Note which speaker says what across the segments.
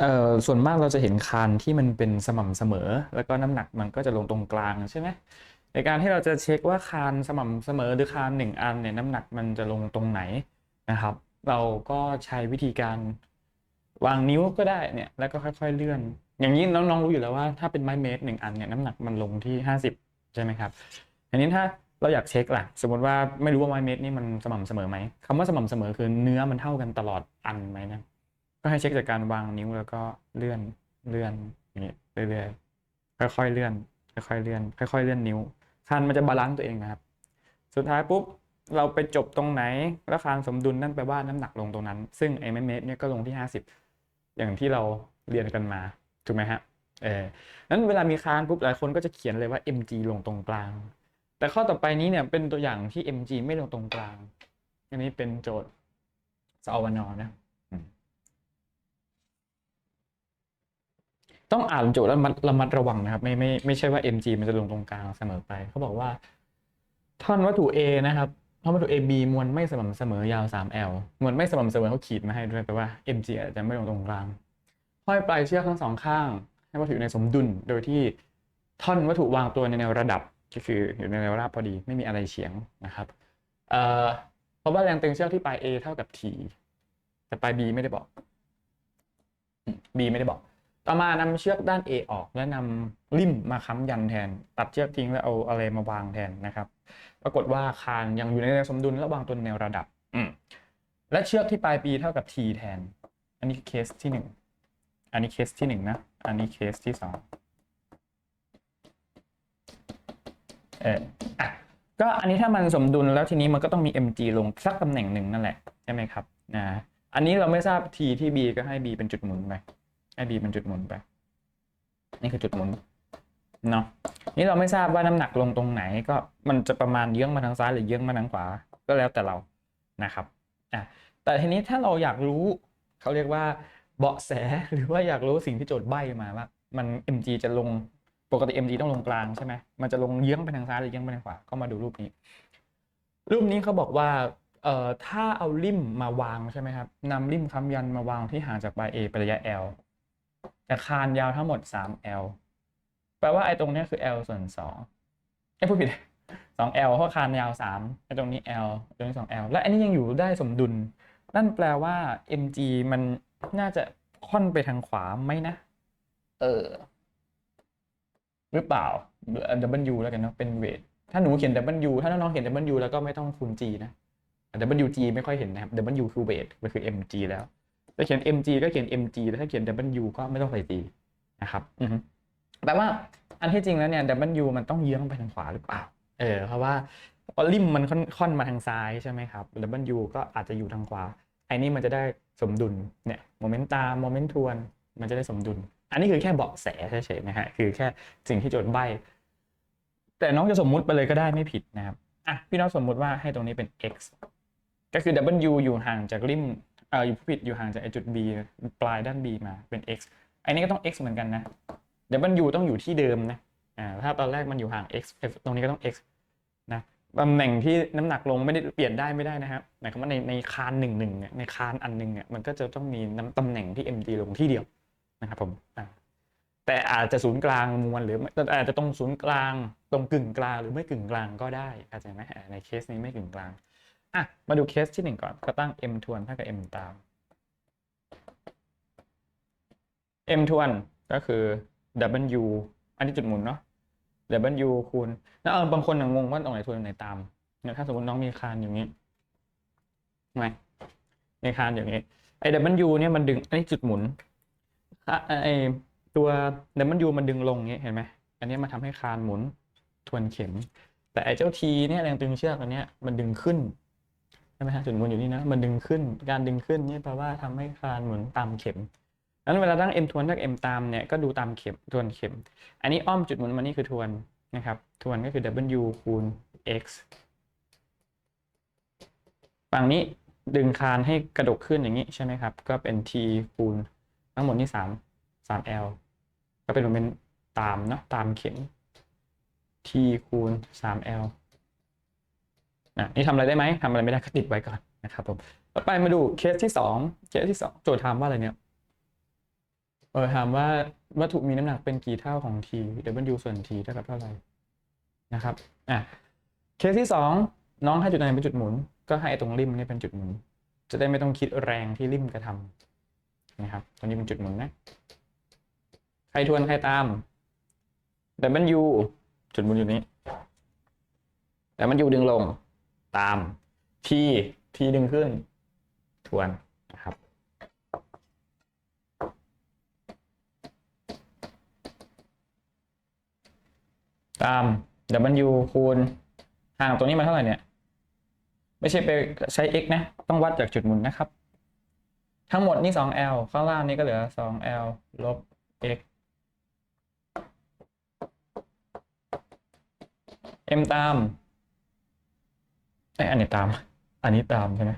Speaker 1: เอ่อส่วนมากเราจะเห็นคานที่มันเป็นสม่ำเสมอ แล้วก็น้ำหนักมันก็จะลงตรงกลางใช่ไหมในการที่เราจะเช็คว่าคานสม่ำเสมอหรือคานหนึ่งอันเนี่ยน้ำหนักมันจะลงตรงไหนนะครับ เราก็ใช้วิธีการวางนิ้วก็ได้เนี่ยแล้วก็ค่อยๆเลื่อน อย่างนี้น้องๆรู้อยู่แล้วว่าถ้าเป็นไม้เมตรหนึ่งอันเนี่ยน้ำหนักมันลงที่ห้าสิบใช่ไหมครับอันนี้ถ้าเราอยากเช็คล่ะสมมติว่าไม่รู้ว่าไม้เมตรนี่มันสม่ำเสมอไหมคำว่าสม่ำเสมอคือเนื้อมันเท่ากันตลอดอันไหมนะ ก็ให้เช็คจากการวางนิ้วแล้วก็เลื่อนเลื่อนอย่างนี้ยเรื่อยๆค่อยๆเลื่อน ค่อยๆเลื่อน ค่อยๆเลื่อนนิ้วคานมันจะบาลานซ์ตัวเองนะครับ สุดท้ายปุ๊บเราไปจบตรงไหน แล้วคานสมดุลนั่นแปลว่าน้ำหนักลงตรงนั้น ซึ่งไอ้เมตรเนี่ยก็ลงที่ 50 อย่างที่เราเรียนกันมาถูกไหมฮะเออนั้นเวลามีคานปุ๊บหลายคนก็จะเขียนเลยว่า mg ลงตรงกลาง แต่ข้อต่อไปนี้เนี่ยเป็นตัวอย่างที่ mg ไม่ลงตรงกลาง อันนี้เป็นโจทย์สอวนนะ ต้องอ่านโจทย์แล้วระมัดระมัดระวังนะครับ ไม่ไม่ไม่ใช่ว่า mg มันจะลงตรงกลางเสมอไป เขาบอกว่า ท่อนวัตถุ A นะครับท่อนวัตถุ AB มวลไม่สม่ำเสมอยาว 3L มวลไม่สม่ำเสมอเขาขีดมาให้ด้วยแปลว่า mg อาจจะไม่ลงตรงกลางห้อยปลายเชือกทั้งสองข้าง ให้วัตถุอยู่ในสมดุลโดยที่ท่อนวัตถุวางตัวในแนวระดับก็คืออยู่ในแนวราบพอดีไม่มีอะไรเฉียงนะครับเอ่อเพราะว่าแรงตึงเชือกที่ปลาย A เท่ากับ T แต่ปลาย B ไม่ได้บอก B ไม่ได้บอก ต่อมานำเชือกด้าน A ออกและนำริมมาค้ำยันแทน ตัดเชือกทิ้งแล้วเอาอะไรมาวางแทนนะครับ ปรากฏว่าคานยังอยู่ในแนวสมดุลและวางตัวในแนวระดับอืและเชือกที่ปลาย B เท่ากับ T แทน อันนี้คือเคสที่หนึ่งอันนี้เคสที่หนึ่งนะ อันนี้เคสที่สองเอออะก็อันนี้ถ้ามันสมดุลแล้วทีนี้มันก็ต้องมี mg ลงสักตำแหน่งหนึ่งนั่นแหละใช่ไหมครับนะอันนี้เราไม่ทราบ t ที่ b ก็ให้ b เป็นจุดหมุนไป ให้ b เป็นจุดหมุนไป นี่คือจุดหมุนเนาะนี่เราไม่ทราบว่าน้ำหนักลงตรงไหนก็มันจะประมาณเยื้องมาทางซ้ายหรือเยื้องมาทางขวา ก็แล้วแต่เรานะครับอะแต่ทีนี้ถ้าเราอยากรู้เขาเรียกว่าเบาะแสหรือว่าอยากรู้สิ่งที่โจทย์ใบ้มาว่า มัน mg จะลงปกติ mg ต้องลงกลางใช่ไหมมันจะลงเยื้องไปทางซ้ายหรือเยื้องไปทางขวาก็มาดูรูปนี้ รูปนี้เขาบอกว่าเอ่อถ้าเอาริมมาวางใช่ไหมครับนำริมค้ำยันมาวางที่ห่างจากปลาย A ไประยะ L แต่คานยาวทั้งหมด 3L แปลว่าไอ้ตรงนี้คือ L ส่วน2ไอ้พูดผิด 2L เพราะคานยาว 3 ไอ้ตรงนี้ L ตรงนี้ 2L และอันนี้ยังอยู่ได้สมดุล นั่นแปลว่า mg มันน่าจะค่อนไปทางขวาไหมนะ เออ หรือเปล่า W แล้วกันเนาะเป็นเวทถ้าหนูเขียน W ถ้าน้องๆเขียน W แล้วก็ไม่ต้องคูณ G นะ WG ไม่ค่อยเห็นนะครับ W คือเวทมันคือ mg แล้ว ถ้าเขียน mg ก็เขียน mg แต่ถ้าเขียน W ก็ไม่ต้องใส่ G นะครับแปลว่าอันที่จริงแล้วเนี่ย W มันต้องเยื้องไปทางขวาหรือเปล่า เออ เพราะว่าริมมันค่อนค่อนมาทางซ้ายใช่ไหมครับ W ก็อาจจะอยู่ทางขวา ไอ้นี่มันจะได้สมดุล เนี่ยโมเมนต์ตามโมเมนต์ทวน มันจะได้สมดุล อันนี้คือแค่เบาะแสเฉยๆนะฮะ คือแค่สิ่งที่โจทย์ใบ แต่น้องจะสมมุติไปเลยก็ได้ไม่ผิดนะครับ อะ พี่น้องสมมุติว่าให้ตรงนี้เป็น x ก็คือ w อยู่ห่างจากริม เอ่ออยู่ผู้ผิดอยู่ห่างจากไอจุด b ปลายด้าน b มาเป็น x อันนี้ก็ต้อง x เหมือนกันนะ w ต้องอยู่ที่เดิมนะอ่าถ้าตอนแรกมันอยู่ห่าง x ตรงนี้ก็ต้อง x นะตำแหน่งที่น้ำหนักลงไม่ได้เปลี่ยนได้ไม่ได้นะครับหมายความว่าในในคานหนึ่งหนึ่งเนี่ยในคานอันหนึ่งเนี่ยมันก็จะต้องมีน้ำตำแหน่งที่ mg ลงที่เดียวนะครับผมอ่าแต่อาจจะศูนย์กลางมวลหรืออาจจะตรงศูนย์กลาง ตรงกึ่งกลางหรือไม่กึ่งกลางก็ได้เข้าใจไหมอ่าในเคสนี้ไม่กึ่งกลาง อะ มาดูเคสที่หนึ่งก่อน ก็ตั้ง m ทวนเท่ากับ m ตาม m ทวนก็คือ w อันนี้จุดหมุนเนาะ w คูณ แล้วเออบางคนยังงงว่าตรงไหนทวนตรงไหนตามเนี่ยถ้าสมมติน้องมีคานอย่างนี้ไหมมีคานอย่างนี้ ไอ้ w เนี่ยมันดึงอันนี้จุดหมุนไอ้ตัว w มันดึงลงอย่างนี้เห็นไหม อันนี้มาทำให้คานหมุนทวนเข็ม แต่ไอ้เจ้า t เนี่ยแรงตึงเชือกอันเนี้ยมันดึงขึ้น ช่ไหมฮะจุดหมุนอยู่นี่นะมันดึงขึ้นการดึงขึ้นนี่แปลว่าทำให้คานหมุนตามเข็มนั้นเวลาตั้ง m ทวนกับ m ตามเนี่ยก็ดูตามเข็มทวนเข็ม อันนี้อ้อมจุดหมุนมานี่คือทวนนะครับทวนก็คือ w คูณ x ฝั่งนี้ดึงคานให้กระดกขึ้นอย่างนี้ใช่ไหมครับ ก็เป็น t คูณทั้งหมดนี่3 3 l ก็เป็นโมเมนต์ตามเนาะตามเข็ม t คูณ 3l นะนี่ทำอะไรได้ไหมทำอะไรไม่ได้ก็ติดไว้ก่อนนะครับผมต่อไปมาดูเคสที่2เคสที่2โจทย์ถามว่าอะไรเนี่ยเออถามว่าวัตถุมีน้ำหนักเป็นกี่เท่าของ t w ส่วน t เท่ากับเท่าไหร่นะครับอะเคสที่สองน้องให้จุดไหนเป็นจุดหมุน ก็ให้ตรงริมนี่เป็นจุดหมุน จะได้ไม่ต้องคิดแรงที่ริมกระทำนะครับตรงนี้เป็นจุดหมุนนะใครทวนใครตาม W จุดหมุนอยู่นี้ แต่มันอยู่ดึงลง ตาม T T ดึงขึ้น ทวนนะครับ ตาม W คูณห่างตรงนี้มาเท่าไหร่เนี่ย ไม่ใช่ไปใช้ x นะ ต้องวัดจากจุดหมุนนะครับ ทั้งหมดนี่ 2l ข้างล่างนี่ก็เหลือ 2l ลบ x m ตาม ไออันนี้ตาม อันนี้ตามใช่ไหม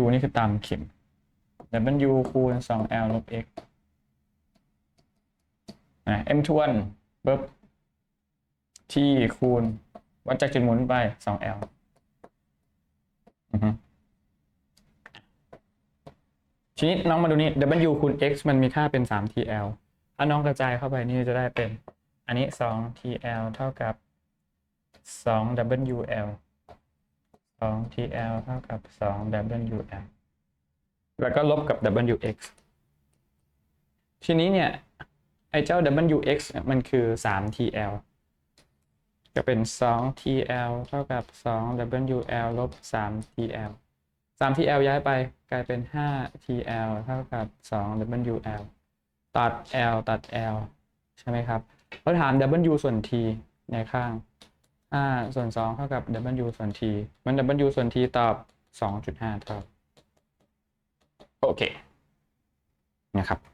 Speaker 1: W นี่คือตามเข็ม W คูณ 2l ลบ x อะ m ทวนปึ๊บ t คูณ วัดจากจุดหมุนไป 2l อือฮึทีนี้น้องมาดูนี่ w คูณ x มันมีค่าเป็น 3tl ถ้าน้องกระจายเข้าไปนี่จะได้เป็น อันนี้ 2tl เท่ากับ 2wl 2tl เท่ากับ 2wl แล้วก็ลบกับ wx ทีนี้เนี่ย ไอ้เจ้า wx มันคือ 3tl ก็เป็น 2tl เท่ากับ 2wl ลบ 3tl 3tl ย้ายไปกลายเป็น 5tl เท่ากับ 2wl ตัด l ตัด l ใช่ไหมครับเราถาม w ส่วน t ในข้าง 5ส่วน2เท่ากับ w ส่วน t มัน w ส่วน t ตอบ 2.5 เท่า โอเค นะครับ